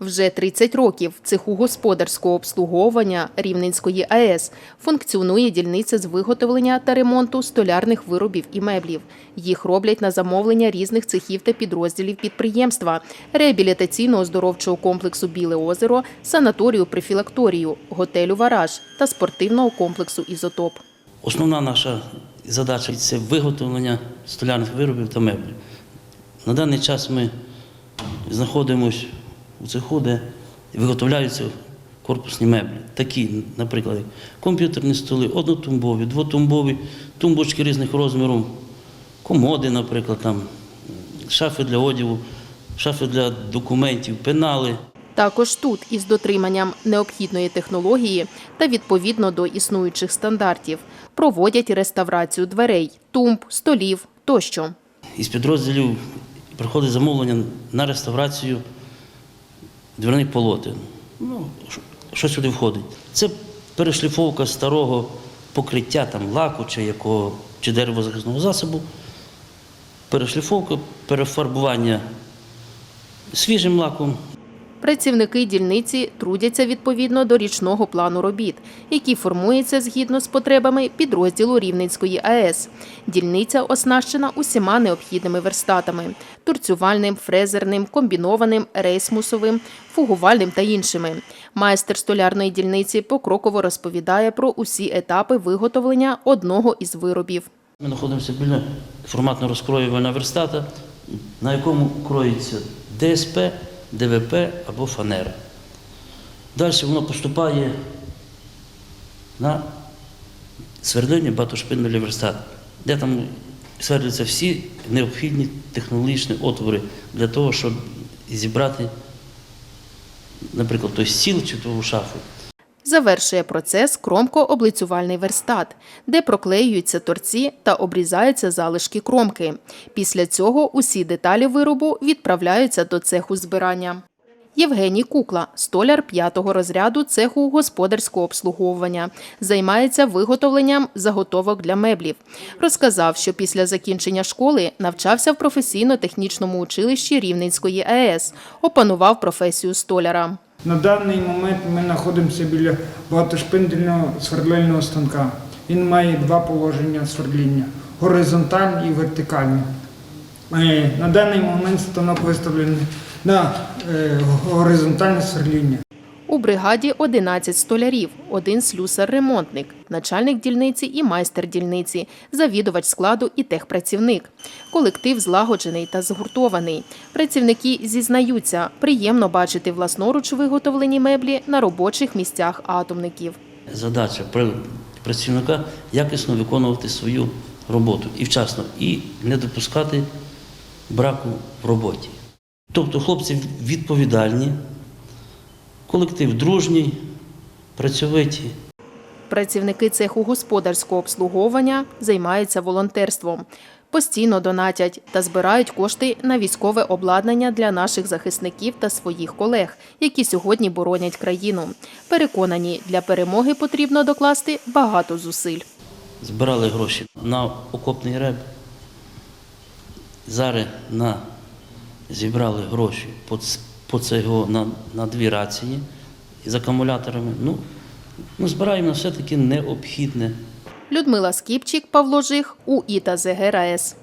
Вже 30 років в цеху господарського обслуговування Рівненської АЕС функціонує дільниця з виготовлення та ремонту столярних виробів і меблів. Їх роблять на замовлення різних цехів та підрозділів підприємства, реабілітаційно-оздоровчого комплексу Біле озеро, санаторію прифілакторію, готелю Вараж та спортивного комплексу Ізотоп. Основна наша задача це виготовлення столярних виробів та меблів. На даний час ми знаходимося у цеху, де виготовляються корпусні меблі. Такі, наприклад, комп'ютерні столи, однотумбові, двотумбові, тумбочки різних розмірів, комоди, наприклад, там, шафи для одягу, шафи для документів, пенали. Також тут із дотриманням необхідної технології та відповідно до існуючих стандартів проводять реставрацію дверей, тумб, столів тощо. Із підрозділів приходить замовлення на реставрацію дверних полотен. Ну, що- що сюди входить? Це перешліфовка старого покриття там, лаку чи якого, чи деревозахисного засобу, перешліфовка, перефарбування свіжим лаком, Працівники дільниці трудяться відповідно до річного плану робіт, який формується згідно з потребами підрозділу Рівненської АЕС. Дільниця оснащена усіма необхідними верстатами: турцювальним, фрезерним, комбінованим, рейсмусовим, фугувальним та іншими. Майстер столярної дільниці покроково розповідає про усі етапи виготовлення одного із виробів. Ми знаходимося біля форматно розкроювального верстата, на якому кроїться ДСП, ДВП або фанера. Далі воно поступає на свердлильний батошпинний верстат, де там свердляться всі необхідні технологічні отвори для того, щоб зібрати, наприклад, той стіл чи ту шафу. Завершує процес кромко-облицювальний верстат, де проклеюються торці та обрізаються залишки кромки. Після цього усі деталі виробу відправляються до цеху збирання. Євгеній Кукла, столяр п'ятого розряду цеху господарського обслуговування, займається виготовленням заготовок для меблів. Розказав, що після закінчення школи навчався в професійно-технічному училищі Рівненської АЕС, опанував професію столяра. На даний момент ми знаходимося біля багатошпиндельного свердлильного станка. Він має два положення свердління горизонтальне і вертикальне. Е, На даний момент станок виставлений на е, горизонтальне свердління. У бригаді 11 столярів, один слюсар-ремонтник, начальник дільниці і майстер дільниці, завідувач складу і техпрацівник. Колектив злагоджений та згуртований. Працівники зізнаються, приємно бачити власноруч виготовлені меблі на робочих місцях атомників. задача пр- працівника якісно виконувати свою роботу і вчасно, і не допускати браку в роботі. Тобто хлопці відповідальні, колектив дружній, працьовиті. Працівники цеху господарського обслуговування займаються волонтерством. Постійно донатять та збирають кошти на військове обладнання для наших захисників та своїх колег, які сьогодні боронять країну. Переконані, для перемоги потрібно докласти багато зусиль. Збирали гроші на окопний реб. Зараз на, зібрали гроші по, цього на, на дві рації з акумуляторами. Ну, ну, збираємо на все-таки необхідне. Людмила Скіпчик, Павло Жих, УІТА ЗГРАЕС.